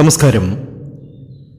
നമസ്കാരം.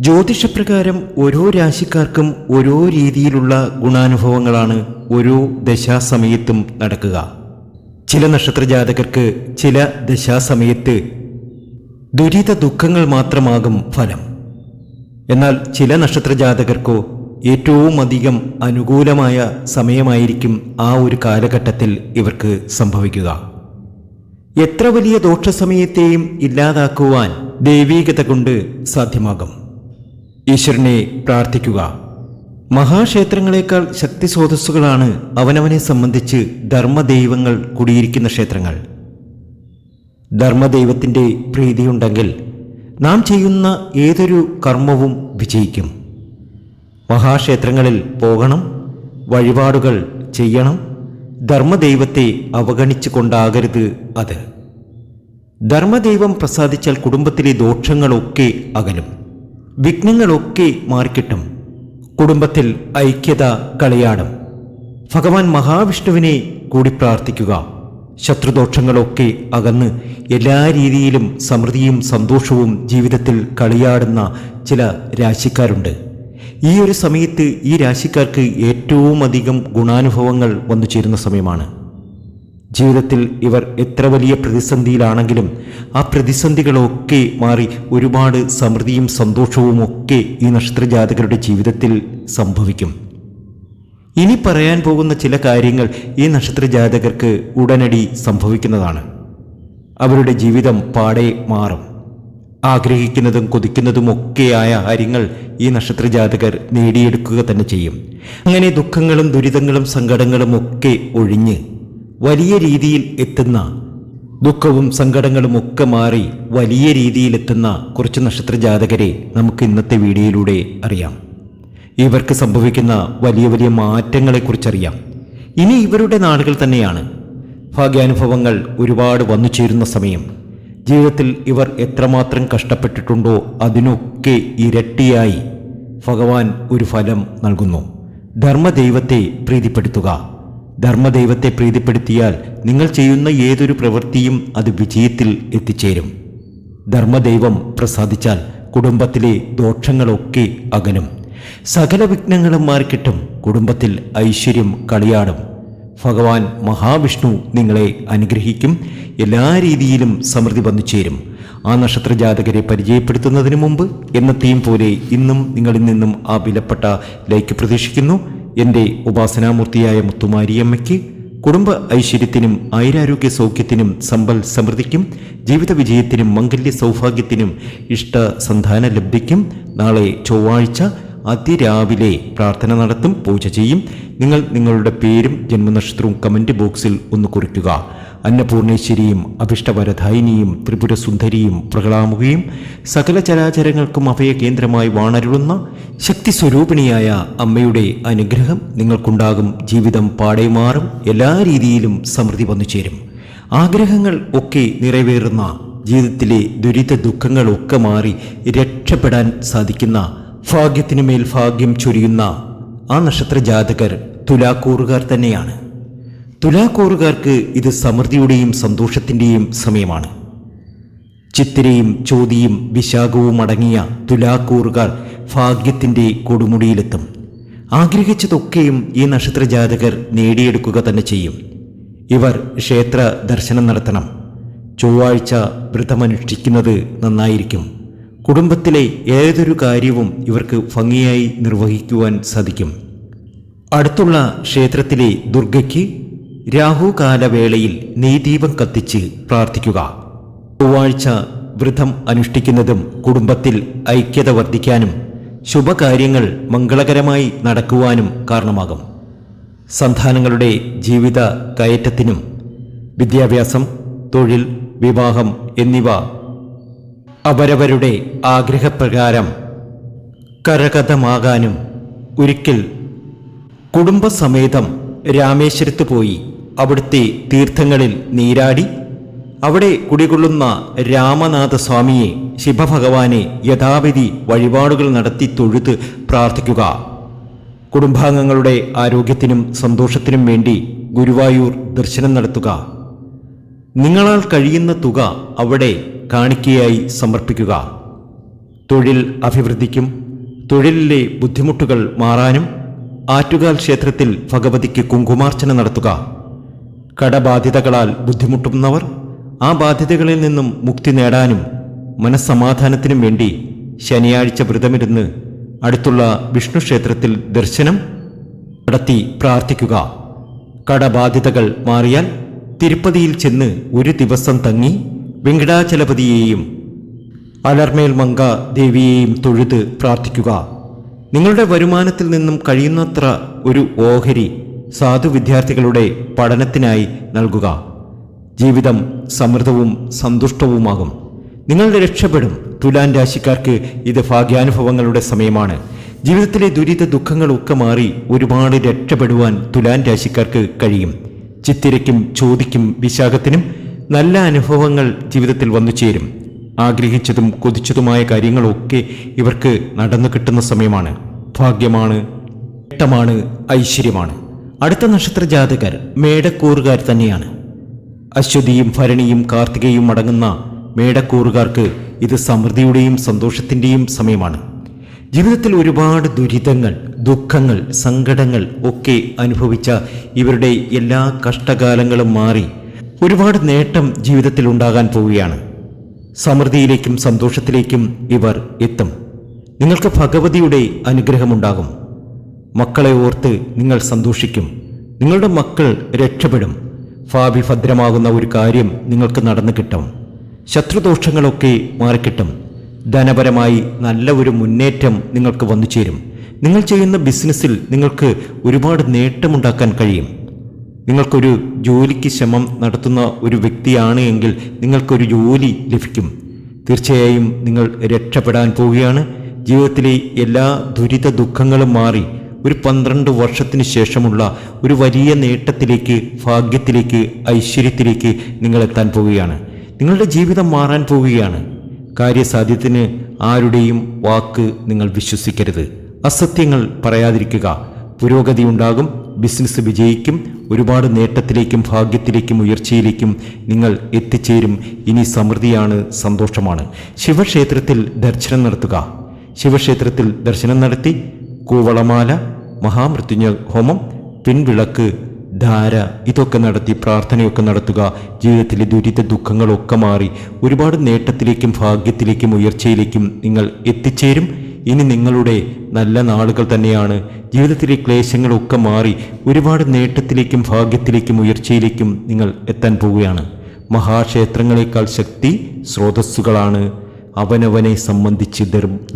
ജ്യോതിഷപ്രകാരം ഓരോ രാശിക്കാർക്കും ഓരോ രീതിയിലുള്ള ഗുണാനുഭവങ്ങളാണ് ഓരോ ദശാസമയത്തും നടക്കുക. ചില നക്ഷത്രജാതകർക്ക് ചില ദശാസമയത്ത് ദുരിത ദുഃഖങ്ങൾ മാത്രമാകും ഫലം. എന്നാൽ ചില നക്ഷത്രജാതകർക്കോ ഏറ്റവും അധികം അനുകൂലമായ സമയമായിരിക്കും ആ ഒരു കാലഘട്ടത്തിൽ ഇവർക്ക് സംഭവിക്കുക. എത്ര വലിയ ദോഷസമയത്തെയും ഇല്ലാതാക്കുവാൻ ദൈവീകത കൊണ്ട് സാധ്യമാകും. ഈശ്വരനെ പ്രാർത്ഥിക്കുക. മഹാക്ഷേത്രങ്ങളെക്കാൾ ശക്തി സ്രോതസ്സുകളാണ് അവനവനെ സംബന്ധിച്ച് ധർമ്മദൈവങ്ങൾ കുടിയിരിക്കുന്ന ക്ഷേത്രങ്ങൾ. ധർമ്മദൈവത്തിന്റെ പ്രീതിയുണ്ടെങ്കിൽ നാം ചെയ്യുന്ന ഏതൊരു കർമ്മവും വിജയിക്കും. മഹാക്ഷേത്രങ്ങളിൽ പോകണം വഴിപാടുകൾ ചെയ്യണം ധർമ്മദൈവത്തെ അവഗണിച്ചു കൊണ്ടാകരുത് അത്. ധർമ്മദൈവം പ്രസാദിച്ചാൽ കുടുംബത്തിലെ ദോഷങ്ങളൊക്കെ അകലും. വിഘ്നങ്ങളൊക്കെ മാറിക്കിട്ടും. കുടുംബത്തിൽ ഐക്യത കളിയാടും ഭഗവാൻ മഹാവിഷ്ണുവിനെ കൂടി പ്രാർത്ഥിക്കുക. ശത്രുദോഷങ്ങളൊക്കെ അകന്ന് എല്ലാ രീതിയിലും സമൃദ്ധിയും സന്തോഷവും ജീവിതത്തിൽ കളിയാടുന്ന ചില രാശിക്കാരുണ്ട്. ഈ ഒരു സമയത്ത് ഈ രാശിക്കാർക്ക് ഏറ്റവും അധികം ഗുണാനുഭവങ്ങൾ വന്നു ചേരുന്ന സമയമാണ്. ജീവിതത്തിൽ ഇവർ എത്ര വലിയ പ്രതിസന്ധിയിലാണെങ്കിലും ആ പ്രതിസന്ധികളൊക്കെ മാറി ഒരുപാട് സമൃദ്ധിയും സന്തോഷവും ഒക്കെ ഈ നക്ഷത്രജാതകരുടെ ജീവിതത്തിൽ സംഭവിക്കും. ഇനി പറയാൻ പോകുന്ന ചില കാര്യങ്ങൾ ഈ നക്ഷത്രജാതകർക്ക് ഉടനടി സംഭവിക്കുന്നതാണ്. അവരുടെ ജീവിതം പാടെ മാറും. ആഗ്രഹിക്കുന്നതും കൊതിക്കുന്നതും ഒക്കെയായ കാര്യങ്ങൾ ഈ നക്ഷത്രജാതകർ നേടിയെടുക്കുക തന്നെ ചെയ്യും. അങ്ങനെ ദുഃഖങ്ങളും ദുരിതങ്ങളും സങ്കടങ്ങളും ഒക്കെ ഒഴിഞ്ഞ് വലിയ രീതിയിൽ എത്തുന്ന ദുഃഖവും സങ്കടങ്ങളും ഒക്കെ മാറി വലിയ രീതിയിൽ എത്തുന്ന കുറച്ച് നക്ഷത്രജാതകരെ നമുക്ക് ഇന്നത്തെ വീഡിയോയിലൂടെ അറിയാം. ഇവർക്ക് സംഭവിക്കുന്ന വലിയ വലിയ മാറ്റങ്ങളെക്കുറിച്ചറിയാം. ഇനി ഇവരുടെ നാളുകൾ തന്നെയാണ്. ഭാഗ്യാനുഭവങ്ങൾ ഒരുപാട് വന്നു ചേരുന്ന സമയം. ജീവിതത്തിൽ ഇവർ എത്രമാത്രം കഷ്ടപ്പെട്ടിട്ടുണ്ടോ അതിനൊക്കെ ഇരട്ടിയായി ഭഗവാൻ ഒരു ഫലം നൽകുന്നു. ധർമ്മദൈവത്തെ പ്രീതിപ്പെടുത്തുക. ധർമ്മദൈവത്തെ പ്രീതിപ്പെടുത്തിയാൽ നിങ്ങൾ ചെയ്യുന്ന ഏതൊരു പ്രവൃത്തിയും അത് വിജയത്തിൽ എത്തിച്ചേരും. ധർമ്മദൈവം പ്രസാദിച്ചാൽ കുടുംബത്തിലെ ദോഷങ്ങളൊക്കെ അകലും. സകല വിഘ്നങ്ങളും മാറിക്കിട്ടും കുടുംബത്തിൽ ഐശ്വര്യം കളിയാടും. ഭഗവാൻ മഹാവിഷ്ണു നിങ്ങളെ അനുഗ്രഹിക്കും എല്ലാ രീതിയിലും സമൃദ്ധി വന്നു ചേരും. ആ നക്ഷത്ര ജാതകരെ പരിചയപ്പെടുത്തുന്നതിന് മുമ്പ് എന്നത്തെയും പോലെ ഇന്നും നിങ്ങളിൽ നിന്നും ആ വിലപ്പെട്ട ലൈക്ക് പ്രതീക്ഷിക്കുന്നു. എന്റെ ഉപാസനാമൂർത്തിയായ മുത്തുമാരിയമ്മയ്ക്ക് കുടുംബ ഐശ്വര്യത്തിനും ആയുരാരോഗ്യ സൗഖ്യത്തിനും സമ്പൽ സമൃദ്ധിക്കും ജീവിത വിജയത്തിനും മംഗല്യ സൗഭാഗ്യത്തിനും ഇഷ്ട സന്താന ലബ്ധിക്കും നാളെ ചൊവ്വാഴ്ച അതിരാവിലെ പ്രാർത്ഥന നടത്തും പൂജ ചെയ്യും. നിങ്ങൾ നിങ്ങളുടെ പേരും ജന്മനക്ഷത്രവും കമന്റ് ബോക്സിൽ ഒന്ന് കുറിക്കുക. അന്നപൂർണേശ്വരിയും അഭിഷ്ടവരധായിനിയും ത്രിപുരസുന്ദരിയും പ്രകളാമുകയും സകല ചരാചരങ്ങൾക്കും അഭയ കേന്ദ്രമായി വാണരുളുന്ന ശക്തി സ്വരൂപിണിയായ അമ്മയുടെ അനുഗ്രഹം നിങ്ങൾക്കുണ്ടാകും. ജീവിതം പാടെ മാറും. എല്ലാ രീതിയിലും സമൃദ്ധി വന്നു ചേരും. ആഗ്രഹങ്ങൾ ഒക്കെ നിറവേറുന്ന ജീവിതത്തിലെ ദുരിത ദുഃഖങ്ങളൊക്കെ മാറി രക്ഷപ്പെടാൻ സാധിക്കുന്ന ഭാഗ്യത്തിനു മേൽ ഭാഗ്യം ചൊരിയുന്ന ആ നക്ഷത്ര ജാതകർ തുലാക്കൂറുകാർ തന്നെയാണ്. തുലാക്കൂറുകാർക്ക് ഇത് സമൃദ്ധിയുടെയും സന്തോഷത്തിന്റെയും സമയമാണ്. ചിത്തിരയും ചോതിയും വിശാഖവും അടങ്ങിയ തുലാക്കൂറുകാർ ഭാഗ്യത്തിന്റെ കൊടുമുടിയിലെത്തും. ആഗ്രഹിച്ചതൊക്കെയും ഈ നക്ഷത്ര ജാതകർ നേടിയെടുക്കുക തന്നെ ചെയ്യും. ഇവർ ക്ഷേത്ര ദർശനം നടത്തണം. ചൊവ്വാഴ്ച വ്രതമനുഷ്ഠിക്കുന്നത് നന്നായിരിക്കും. കുടുംബത്തിലെ ഏതൊരു കാര്യവും ഇവർക്ക് ഭംഗിയായി നിർവഹിക്കുവാൻ സാധിക്കും. അടുത്തുള്ള ക്ഷേത്രത്തിലെ ദുർഗയ്ക്ക് രാഹുകാലവേളയിൽ നീദീപം കത്തിച്ച് പ്രാർത്ഥിക്കുക. ചൊവ്വാഴ്ച വ്രതം അനുഷ്ഠിക്കുന്നതും കുടുംബത്തിൽ ഐക്യത വർദ്ധിക്കാനും ശുഭകാര്യങ്ങൾ മംഗളകരമായി നടക്കുവാനും കാരണമാകും. സന്താനങ്ങളുടെ ജീവിത കയറ്റത്തിനും വിദ്യാഭ്യാസം തൊഴിൽ വിവാഹം എന്നിവ അവരവരുടെ ആഗ്രഹപ്രകാരം കരകഥമാകാനും ഒരിക്കൽ കുടുംബസമേതം രാമേശ്വരത്ത് പോയി അവിടുത്തെ തീർത്ഥങ്ങളിൽ നീരാടി അവിടെ കുടികൊള്ളുന്ന രാമനാഥസ്വാമിയെ ശിവഭഗവാനെ യഥാവിധി വഴിപാടുകൾ നടത്തി തൊഴുത് പ്രാർത്ഥിക്കുക. കുടുംബാംഗങ്ങളുടെ ആരോഗ്യത്തിനും സന്തോഷത്തിനും വേണ്ടി ഗുരുവായൂർ ദർശനം നടത്തുക. നിങ്ങളാൽ കഴിയുന്ന തുക അവിടെ കാണിക്കയായി സമർപ്പിക്കുക. തൊഴിൽ അഭിവൃദ്ധിക്കും തൊഴിലിലെ ബുദ്ധിമുട്ടുകൾ മാറാനും ആറ്റുകാൽ ക്ഷേത്രത്തിൽ ഭഗവതിക്ക് കുങ്കുമാർച്ചന നടത്തുക. കടബാധ്യതകളാൽ ബുദ്ധിമുട്ടുന്നവർ ആ ബാധ്യതകളിൽ നിന്നും മുക്തി നേടാനും മനസ്സമാധാനത്തിനും വേണ്ടി ശനിയാഴ്ച വ്രതമിരുന്ന് അടുത്തുള്ള വിഷ്ണു ക്ഷേത്രത്തിൽ ദർശനം നടത്തി പ്രാർത്ഥിക്കുക. കടബാധ്യതകൾ മാറിയാൽ തിരുപ്പതിയിൽ ചെന്ന് ഒരു ദിവസം തങ്ങി വെങ്കടാചലപതിയെയും അലർമേൽ മങ്ക ദേവിയെയും തൊഴുത് പ്രാർത്ഥിക്കുക. നിങ്ങളുടെ വരുമാനത്തിൽ നിന്നും കഴിയുന്നത്ര ഒരു ഓഹരി സാധു വിദ്യാർത്ഥികളുടെ പഠനത്തിനായി നൽകുക. ജീവിതം സമൃദ്ധവും സന്തുഷ്ടവുമാകും. നിങ്ങൾ രക്ഷപ്പെടും. തുലാൻ രാശിക്കാർക്ക് ഇത് ഭാഗ്യാനുഭവങ്ങളുടെ സമയമാണ്. ജീവിതത്തിലെ ദുരിത ദുഃഖങ്ങളൊക്കെ മാറി ഒരുപാട് രക്ഷപ്പെടുവാൻ തുലാൻ രാശിക്കാർക്ക് കഴിയും. ചിത്തിരയ്ക്കും ചോദിക്കും വിശാഖത്തിനും നല്ല അനുഭവങ്ങൾ ജീവിതത്തിൽ വന്നു ചേരും. ആഗ്രഹിച്ചതും കൊതിച്ചതുമായ കാര്യങ്ങളൊക്കെ ഇവർക്ക് നടന്നു കിട്ടുന്ന സമയമാണ്. ഭാഗ്യമാണ് ഐശ്വര്യമാണ്. അടുത്ത നക്ഷത്ര ജാതകർ മേടക്കൂറുകാർ തന്നെയാണ്. അശ്വതിയും ഭരണിയും കാർത്തികയും അടങ്ങുന്ന മേടക്കൂറുകാർക്ക് ഇത് സമൃദ്ധിയുടെയും സന്തോഷത്തിന്റെയും സമയമാണ്. ജീവിതത്തിൽ ഒരുപാട് ദുരിതങ്ങൾ ദുഃഖങ്ങൾ സങ്കടങ്ങൾ ഒക്കെ അനുഭവിച്ച ഇവരുടെ എല്ലാ കഷ്ടകാലങ്ങളും മാറി ഒരുപാട് നേട്ടം ജീവിതത്തിൽ ഉണ്ടാകാൻ പോവുകയാണ്. സമൃദ്ധിയിലേക്കും സന്തോഷത്തിലേക്കും ഇവർ എത്തും. നിങ്ങൾക്ക് ഭഗവതിയുടെ അനുഗ്രഹമുണ്ടാകും. മക്കളെ ഓർത്ത് നിങ്ങൾ സന്തോഷിക്കും. നിങ്ങളുടെ മക്കൾ രക്ഷപ്പെടും. ഭാവി ഭദ്രമാകുന്ന ഒരു കാര്യം നിങ്ങൾക്ക് നടന്നു കിട്ടും. ശത്രുദോഷങ്ങളൊക്കെ മാറിക്കിട്ടും. ധനപരമായി നല്ല ഒരു മുന്നേറ്റം നിങ്ങൾക്ക് വന്നു ചേരും. നിങ്ങൾ ചെയ്യുന്ന ബിസിനസ്സിൽ നിങ്ങൾക്ക് ഒരുപാട് നേട്ടമുണ്ടാക്കാൻ കഴിയും. നിങ്ങൾക്കൊരു ജോലിക്ക് ശ്രമം നടത്തുന്ന ഒരു വ്യക്തിയാണ് എങ്കിൽ നിങ്ങൾക്കൊരു ജോലി ലഭിക്കും. തീർച്ചയായും നിങ്ങൾ രക്ഷപ്പെടാൻ പോവുകയാണ്. ജീവിതത്തിലെ എല്ലാ ദുരിത ദുഃഖങ്ങളും മാറി ഒരു പന്ത്രണ്ട് വർഷത്തിന് ശേഷമുള്ള ഒരു വലിയ നേട്ടത്തിലേക്ക് ഭാഗ്യത്തിലേക്ക് ഐശ്വര്യത്തിലേക്ക് നിങ്ങൾ എത്താൻ പോവുകയാണ്. നിങ്ങളുടെ ജീവിതം മാറാൻ പോവുകയാണ്. കാര്യസാധ്യത്തിന് ആരുടെയും വാക്ക് നിങ്ങൾ വിശ്വസിക്കരുത്. അസത്യങ്ങൾ പറയാതിരിക്കുക. പുരോഗതി ഉണ്ടാകും ബിസിനസ് വിജയിക്കും ഒരുപാട് നേട്ടത്തിലേക്കും ഭാഗ്യത്തിലേക്കും ഉയർച്ചയിലേക്കും നിങ്ങൾ എത്തിച്ചേരും. ഇനി സമൃദ്ധിയാണ് സന്തോഷമാണ്. ശിവക്ഷേത്രത്തിൽ ദർശനം നടത്തുക. ശിവക്ഷേത്രത്തിൽ ദർശനം നടത്തി കൂവളമാല മഹാമൃത്യുഞ്ജ ഹോമം പിൻവിളക്ക് ധാര ഇതൊക്കെ നടത്തി പ്രാർത്ഥനയൊക്കെ നടത്തുക ജീവിതത്തിലെ ദുരിത ദുഃഖങ്ങളൊക്കെ മാറി ഒരുപാട് നേട്ടത്തിലേക്കും ഭാഗ്യത്തിലേക്കും ഉയർച്ചയിലേക്കും നിങ്ങൾ എത്തിച്ചേരും. ഇനി നിങ്ങളുടെ നല്ല നാളുകൾ തന്നെയാണ്. ജീവിതത്തിലെ ക്ലേശങ്ങളൊക്കെ മാറി ഒരുപാട് നേട്ടത്തിലേക്കും ഭാഗ്യത്തിലേക്കും ഉയർച്ചയിലേക്കും നിങ്ങൾ എത്താൻ പോവുകയാണ്. മഹാക്ഷേത്രങ്ങളെക്കാൾ ശക്തി സ്രോതസ്സുകളാണ്. അവനവനെ സംബന്ധിച്ച്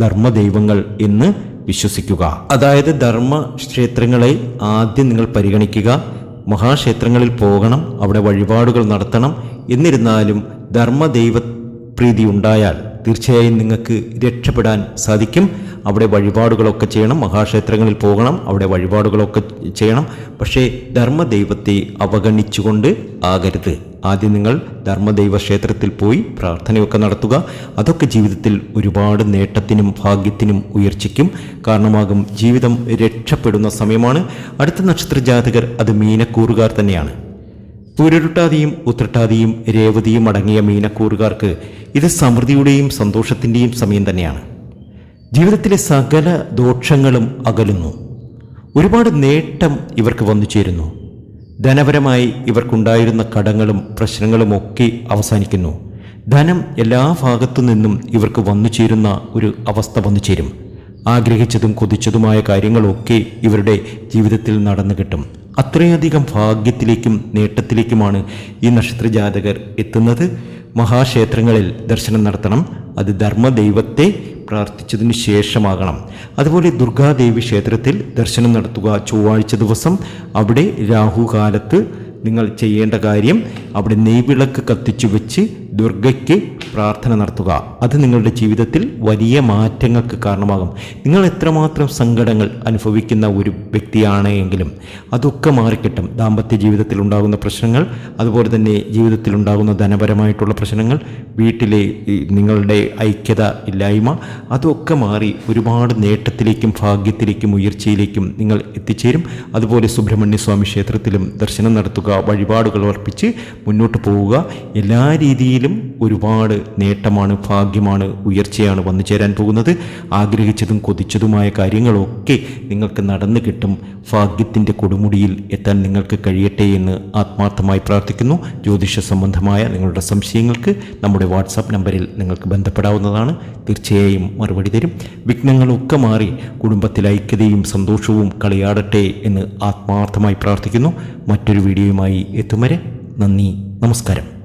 ധർമ്മദൈവങ്ങൾ എന്ന് വിശ്വസിക്കുക. അതായത് ധർമ്മ ക്ഷേത്രങ്ങളെ ആദ്യം നിങ്ങൾ പരിഗണിക്കുക. മഹാക്ഷേത്രങ്ങളിൽ പോകണം. അവിടെ വഴിപാടുകൾ നടത്തണം. എന്നിരുന്നാലും ധർമ്മദൈവ പ്രീതി ഉണ്ടായാൽ തീർച്ചയായും നിങ്ങൾക്ക് രക്ഷപ്പെടാൻ സാധിക്കും. അവിടെ വഴിപാടുകളൊക്കെ ചെയ്യണം. മഹാക്ഷേത്രങ്ങളിൽ പോകണം. അവിടെ വഴിപാടുകളൊക്കെ ചെയ്യണം. പക്ഷേ ധർമ്മദൈവത്തെ അവഗണിച്ചുകൊണ്ട് ആകരുത്. ആദ്യം നിങ്ങൾ ധർമ്മദൈവ ക്ഷേത്രത്തിൽ പോയി പ്രാർത്ഥനയൊക്കെ നടത്തുക. അതൊക്കെ ജീവിതത്തിൽ ഒരുപാട് നേട്ടത്തിനും ഭാഗ്യത്തിനും ഉയർച്ചയ്ക്കും കാരണമാകും. ജീവിതം രക്ഷപ്പെടുന്ന സമയമാണ്. അടുത്ത നക്ഷത്ര ജാതകർ അത് മീനക്കൂറുകാർ തന്നെയാണ്. പൂരരുട്ടാതിയും ഉത്രട്ടാതിയും രേവതിയും അടങ്ങിയ മീനക്കൂറുകാർക്ക് ഇത് സമൃദ്ധിയുടെയും സന്തോഷത്തിന്റെയും സമയം തന്നെയാണ്. ജീവിതത്തിലെ സകല ദോഷങ്ങളും അകലുന്നു. ഒരുപാട് നേട്ടം ഇവർക്ക് വന്നു ചേരുന്നു ധനപരമായി ഇവർക്കുണ്ടായിരുന്ന കടങ്ങളും പ്രശ്നങ്ങളും ഒക്കെ അവസാനിക്കുന്നു. ധനം എല്ലാ ഭാഗത്തു നിന്നും ഇവർക്ക് വന്നു ചേരുന്ന ഒരു അവസ്ഥ വന്നു ചേരും. ആഗ്രഹിച്ചതും കൊതിച്ചതുമായ കാര്യങ്ങളൊക്കെ ഇവരുടെ ജീവിതത്തിൽ നടന്നു കിട്ടും. അത്രയധികം ഭാഗ്യത്തിലേക്കും നേട്ടത്തിലേക്കുമാണ് ഈ നക്ഷത്ര ജാതകർ എത്തുന്നത്. മഹാക്ഷേത്രങ്ങളിൽ ദർശനം നടത്തണം. അത് ധർമ്മദൈവത്തെ പ്രാർത്ഥിച്ചതിന് ശേഷമാകണം. അതുപോലെ ദുർഗാദേവി ക്ഷേത്രത്തിൽ ദർശനം നടത്തുക. ചൊവ്വാഴ്ച ദിവസം അവിടെ രാഹുകാലത്ത് നിങ്ങൾ ചെയ്യേണ്ട കാര്യം അവിടെ നെയ്വിളക്ക് കത്തിച്ചു വെച്ച് ദുർഗയ്ക്ക് പ്രാർത്ഥന നടത്തുക. അത് നിങ്ങളുടെ ജീവിതത്തിൽ വലിയ മാറ്റങ്ങൾക്ക് കാരണമാകും. നിങ്ങൾ എത്രമാത്രം സങ്കടങ്ങൾ അനുഭവിക്കുന്ന ഒരു വ്യക്തിയാണ് എങ്കിലും അതൊക്കെ മാറിക്കിട്ടും. ദാമ്പത്യ ജീവിതത്തിൽ ഉണ്ടാകുന്ന പ്രശ്നങ്ങൾ അതുപോലെ തന്നെ ജീവിതത്തിൽ ഉണ്ടാകുന്ന ധനപരമായിട്ടുള്ള പ്രശ്നങ്ങൾ വീട്ടിലെ നിങ്ങളുടെ ഐക്യത ഇല്ലായ്മ അതൊക്കെ മാറി ഒരുപാട് നേട്ടത്തിലേക്കും ഭാഗ്യത്തിലേക്കും ഉയർച്ചയിലേക്കും നിങ്ങൾ എത്തിച്ചേരും. അതുപോലെ സുബ്രഹ്മണ്യ സ്വാമി ക്ഷേത്രത്തിലും ദർശനം നടത്തുക വഴിപാടുകൾ അർപ്പിച്ച് മുന്നോട്ട് പോവുക. എല്ലാ രീതിയിലും മേഖലയിലും ഒരുപാട് നേട്ടമാണ് ഭാഗ്യമാണ് ഉയർച്ചയാണ് വന്നു ചേരാൻ പോകുന്നത്. ആഗ്രഹിച്ചതും കൊതിച്ചതുമായ കാര്യങ്ങളൊക്കെ നിങ്ങൾക്ക് നടന്നു കിട്ടും. ഭാഗ്യത്തിന്റെ കൊടുമുടിയിൽ എത്താൻ നിങ്ങൾക്ക് കഴിയട്ടെ എന്ന് ആത്മാർത്ഥമായി പ്രാർത്ഥിക്കുന്നു. ജ്യോതിഷ സംബന്ധമായ നിങ്ങളുടെ സംശയങ്ങൾക്ക് നമ്മുടെ വാട്സാപ്പ് നമ്പറിൽ നിങ്ങൾക്ക് ബന്ധപ്പെടാവുന്നതാണ്. തീർച്ചയായും മറുപടി തരും. വിഘ്നങ്ങളൊക്കെ മാറി കുടുംബത്തിൽ ഐക്യതയും സന്തോഷവും കളിയാടട്ടെ എന്ന് ആത്മാർത്ഥമായി പ്രാർത്ഥിക്കുന്നു. മറ്റൊരു വീഡിയോയുമായി എത്തും വരെ നന്ദി നമസ്കാരം.